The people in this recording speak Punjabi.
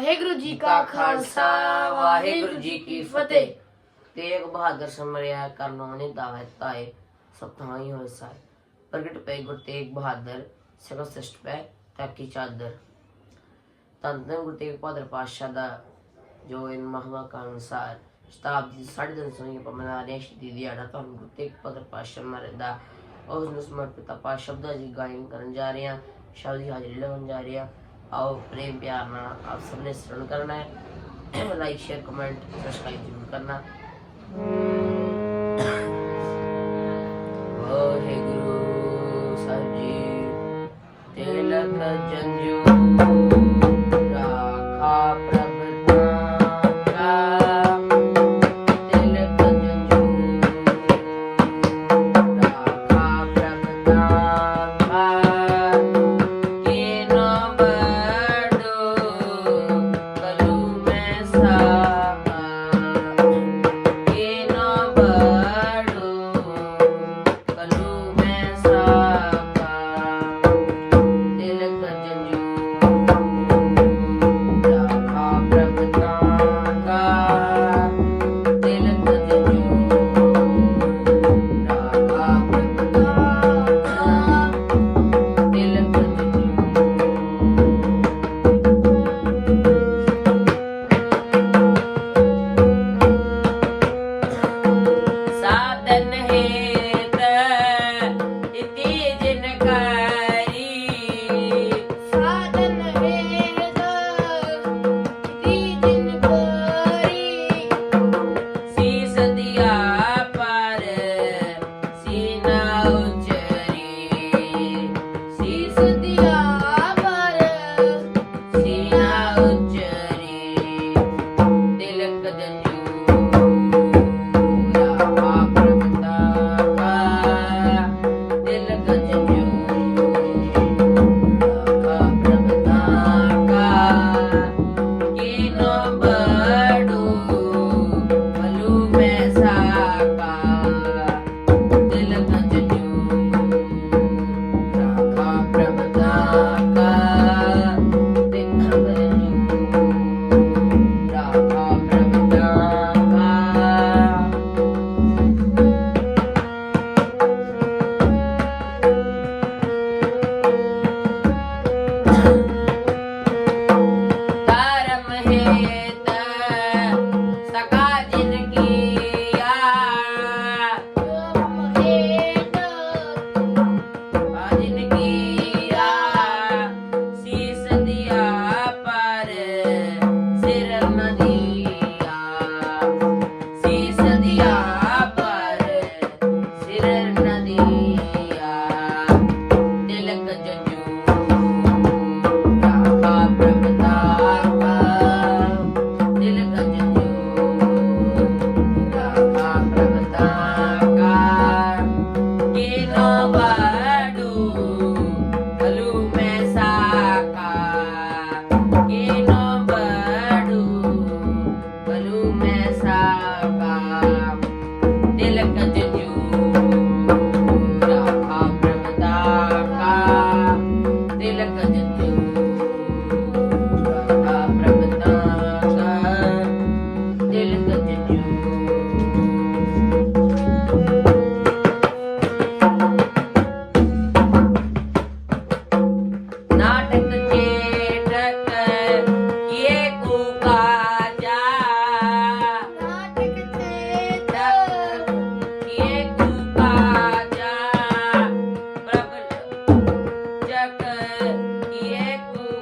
ਵਾਹਿਗੁਰੂ ਜੀ ਕਾ ਖਾਲਸਾ ਵਾਹਿਗੁਰੂ ਜੀ ਕੀ ਫਤਿਹ। ਤੇਗ ਬਹਾਦਰ ਸਮਰਿਆ ਕਰਨੋਂ ਦਾਵਤ ਤਾਏ ਸਪਤਾਈ ਹੋਏ ਸਾਰ ਪ੍ਰਗਟ ਪੈ ਗੁਰ ਤੇਗ ਬਹਾਦਰ ਸਗਲ ਸ੍ਰਿਸ਼ਟ ਪੈ ਤਾਕੀ ਚਾਦਰ। ਤਨ ਤਨ ਗੁਰ ਤੇਗ ਬਹਾਦਰ ਪਾਤਸ਼ਾਹ ਦਾ ਜੋ ਇਨ ਮਹਵਾ ਕਾ ਅਨੁਸਾਰ ਸ਼ਤਾਬਦੀ ਸਾਢੇ ਤਿੰਨ ਸੌ ਦੀਆਂ ਪਮਨਾ ਰਹੇ ਸ਼ਹੀਦੀ ਦਿਹਾੜਾ ਤੁਹਾਨੂੰ ਗੁਰ ਤੇਗ ਬਹਾਦਰ ਪਾਤਸ਼ਾਹ ਮਹਾਰਾਜ ਦਾ। ਉਸ ਨੂੰ ਸਮਰਪਿਤ ਆਪਾਂ ਸ਼ਬਦਾਂ ਦੀ ਗਾਇਨ ਕਰਨ ਜਾ ਰਹੇ ਹਾਂ ਸ਼ਬਦ ਦੀ ਹਾਜ਼ਰੀ ਲਗਾਉਣ ਜਾ ਰਹੇ ਹਾਂ। ਆਓ ਪ੍ਰੇਮ ਪਿਆਰ ਨਾਲ ਆਪ ਸਭ ਨੇ ਸਰਣ ਕਰਨਾ ਹੈ। ਲਾਈਕ ਸ਼ੇਅਰ ਕਮੈਂਟ ਸਬਸਕ੍ਰਾਈਬ ਜ਼ਰੂਰ Música